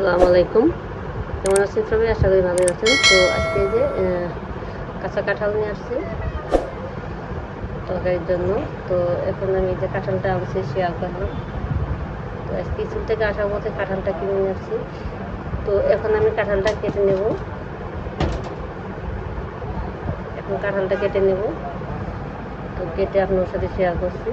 আসসালামু আলাইকুম। কেমন আছেন সবাই? আশা করি ভালো আছেন। তো আজকে যে কাঁচা কাঁঠাল নিয়ে আসছি তরকারির জন্য। তো এখন আমি যে কাঁঠালটা আনছি শেয়ার করলাম তো আজকে স্কুল থেকে আসার পথে কাঁঠালটা কিনে নিয়ে আসছি। তো এখন আমি কাঁঠালটা কেটে নেব। এখন কাঁঠালটা কেটে নেব। তো কেটে আপনার সাথে শেয়ার করছি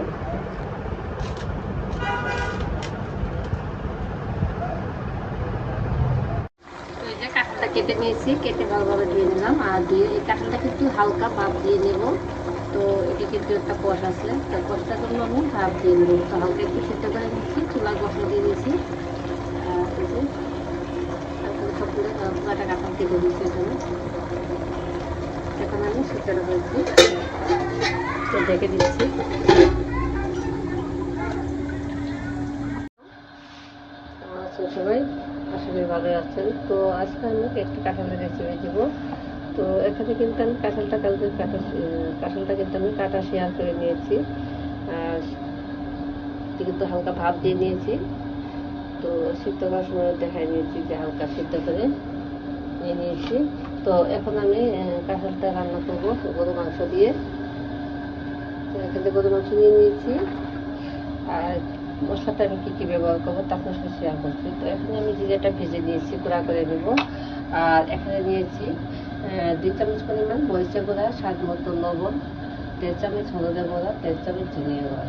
তো কাঁঠালটা কেটে নিয়েছি, কেটে ভালোভাবে ধুয়ে নিলাম। আর দিয়ে এই কাঁঠালটা কিন্তু হালকা ভাপ দিয়ে নেব। তো এটি কিন্তু একটা কষ আছে, তো কষটার জন্য আমি ভাপ দিয়ে নেব। তো হালকা একটু সিদ্ধ করে নিচ্ছি চুলা বসা দিয়ে দিয়েছি। সবগুলো দিচ্ছি এখানে। আমি কেমন আছেন সবাই ভালো আছেন। তো আজকে আমি একটি কাঁঠালের রেসিপি দিব। তো এখানে কিন্তু আমি কাঁঠালটা কালকে কাঁঠাল কাঁঠালটা কিন্তু আমি কাটা শেয়ার করে নিয়েছি। আর কিন্তু হালকা ভাব দিয়ে নিয়েছি। তো সিদ্ধ করার সময় দেখাই নিয়েছি যে হালকা সিদ্ধ করে নিয়ে নিয়েছি। তো এখন আমি কাঁঠালটা রান্না করব গরু মাংস দিয়ে। এখানে গরু মাংস নিয়ে নিয়েছি। আর মশলাটা আমি কী কী ব্যবহার করব তা আপনার সাথে শেয়ার করছি। তো এখানে আমি জিরাটা ভেজে নিয়েছি, গুঁড়া করে নেব। আর এখানে নিয়েছি দুই চামচ পরিমাণ মরিচের গুঁড়া, স্বাদ মতো লবণ, দেড় চামচ হলুদের গুঁড়া, দেড় চামচ ধনিয়া গুঁড়া।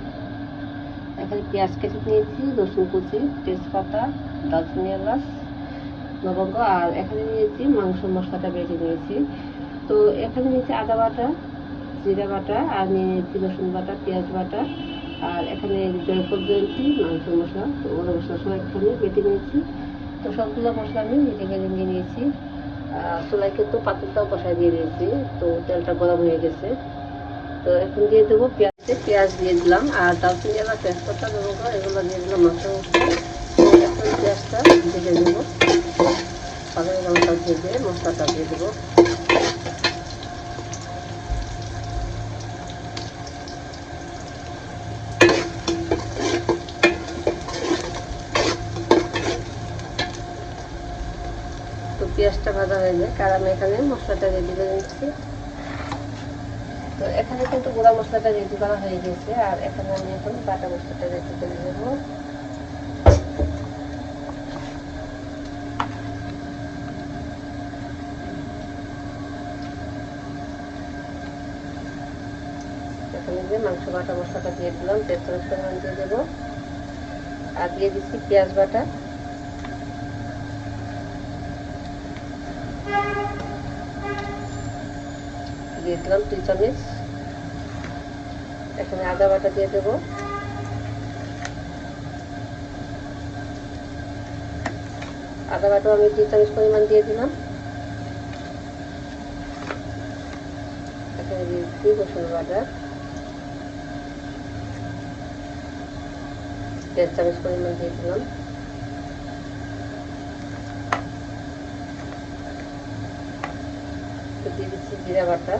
এখানে পেঁয়াজ কেটে নিয়েছি, রসুন কুচি, তেজপাতা, দারচিনি এলাচ, লবঙ্গ, আর এখানে নিয়েছি মাংস মশলাটা বেটে নিয়েছি। তো এখানে নিয়েছি আদা বাটা, জিরা বাটা, আর নিয়ে নিয়েছি রসুন বাটা, পেঁয়াজ বাটা। আর এখানে জয়ফল জয়ন্তী মাংস মশলা তো ওরা মশলা সব একখানে বেটে নিয়েছি। তো সবগুলো মশলা আমি গেলে নিয়ে নিয়েছি। আর চুলাই কিন্তু পাতিলটাও বসাই দিয়ে দিয়েছি, তো তেলটা গরম হয়ে গেছে। তো এখন দিয়ে দেবো পেঁয়াজ পেঁয়াজ দিয়ে দিলাম। আর দারচিনি এলাচ তেজপাতা দেবো এগুলো দিয়ে দিলাম মশলা এখন পেঁয়াজটা ভেজে দেবো ভালো লঙ্কা ভেজে মশলাটা দিয়ে দেবো তো পেঁয়াজটা ভাজা হয়ে যায়। কারণ আমি এখানে মশলাটা রেডি করে নিচ্ছি। তো এখানে কিন্তু গুঁড়া মশলাটা রেডি করা হয়ে গেছে। আর এখানে আমি এখন বাটা মশলাটা রেডি করে দেবো মাংস বাটা মশলাটা দিয়ে দিলাম। চামচ দিয়ে দেবো। আর দিয়ে দিচ্ছি পেঁয়াজ বাটা। দিয়ে দিলাম দুই চামচ এখানে আদা বাটা দিয়ে দেবো। আদা বাটাও আমি দুই চামচ পরিমাণ দিয়ে দিলাম। এখানে দিয়ে দিচ্ছি রসুন বাটা। দেড় চামচ পরিমাণ দিয়ে দিলাম। একটু দিয়ে দিচ্ছি জিরা বাটা।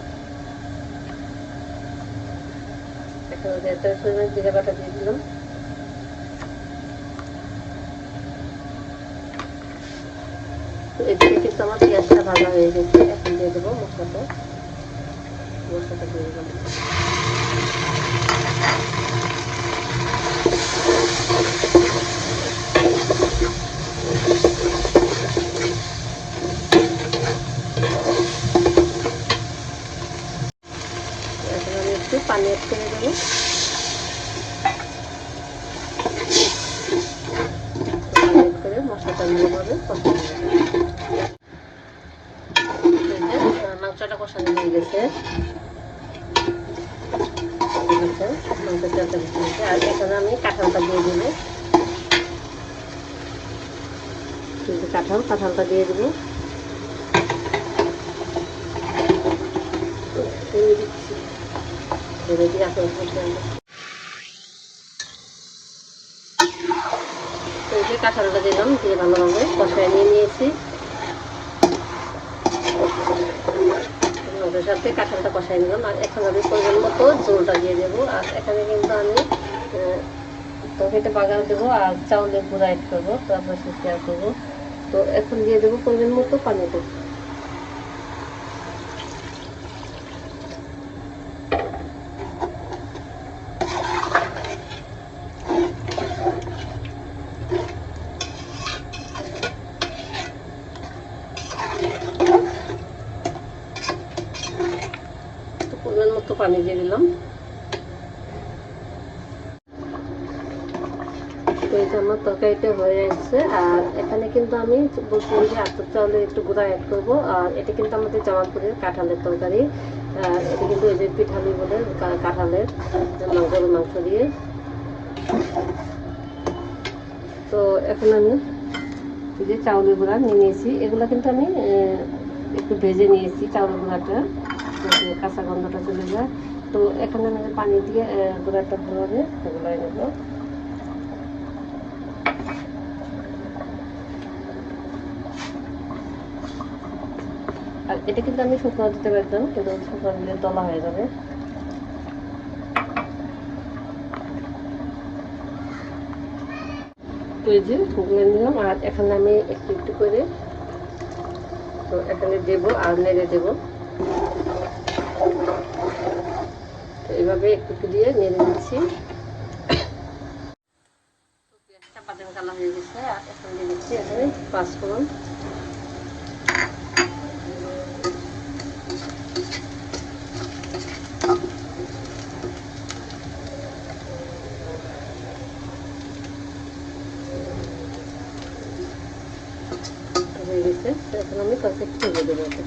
এখন দেড় চামচ পরিমাণ জিরা বাটা দিয়ে দিলাম। তো এদিকে কিন্তু আমার পেঁয়াজটা ভাজা হয়ে গেছে। এখন দিয়ে দেবো মশলাটা। মশলাটা দিয়ে দিলাম এখন আমি একটু পানি অ্যাড করে দেবো পানি অ্যাড মশলাটা ভালোভাবে মাংসটা কষানো হয়ে গেছে আচ্ছা, হয়েছে। আর এখানে আমি কাঁঠালটা দিয়ে দেবো কাঁঠাল কাঁঠালটা দিয়ে দেবো দিচ্ছি ধরে দিয়ে এখন বসে আমরা তো দিলাম, দিয়ে ভালোভাবে কষায় নিয়ে নিয়েছি। মাংসের সাথে কাঁঠালটা কষাই নিলাম। আর এখন আমি পরিমাণ মতো জোলটা দিয়ে দেবো। আর এখানে কিন্তু আমি তো তরকারিতে বাগান দেবো আর চাউলের গুঁড়া অ্যাড করব। তো আপনার সাথে শেয়ার করব। তো এখন দিয়ে দেবো প্রয়োজন মতো পানি তো পরিমাণ এই যে আমার তরকারিটা হয়ে যাচ্ছে আর এখানে কিন্তু আমি বলছিলাম যে আতর চাউলের একটু গুঁড়া অ্যাড করব, আর এটা কিন্তু আমাদের জামালপুরের কাঁঠালের তরকারি। আর এটা কিন্তু ওই যে পিঠালি বলে কাঁঠালের গরুর মাংস দিয়ে। তো এখন আমি যে চাউলের গুঁড়া নিয়ে নিয়েছি। এগুলো কিন্তু আমি একটু ভেজে নিয়েছি চাউলের গুঁড়াটা কাঁচা গন্ধটা চলে যায়। তো এখানে আমি পানি দিয়ে গুঁড়াটা ভালোভাবে এগুলো নেব। আর এটা কিন্তু আমি শুকনো দিতে পারতাম, কিন্তু শুকনো দিলে তলা হয়ে যাবে। এই যে শুকনো নিলাম, আর এখানে আমি একটু একটু করে, তো এখানে দেব আর নেড়ে দেব। তো এইভাবে একটু একটু দিয়ে নেড়ে কালার হয়ে গেছে, এখন হয়ে গেছে এখন আমি তরকারি তুলে দেবো এটা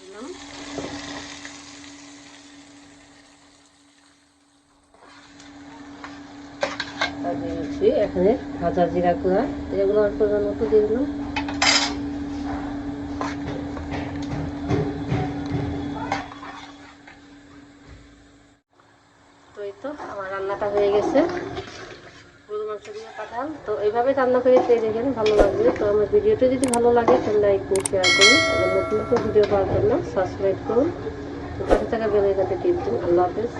দিলাম। দিচ্ছি এখানে ভাজা জিরা গুঁড়া। এগুলো অল্প মতো দিয়ে দিলাম। তো এই তো আমার রান্নাটা হয়ে গেছে। কাঁঠাল তো রান্না করে ভালো লাগবে। তো আমার ভিডিওটা যদি ভালো লাগে করুন শেয়ার নতুন ভিডিও পাওয়ার জন্য সাবস্ক্রাইব করুন। তো থাকা বেলাইকাতে টিপ দিন। আল্লাহ হাফেজ।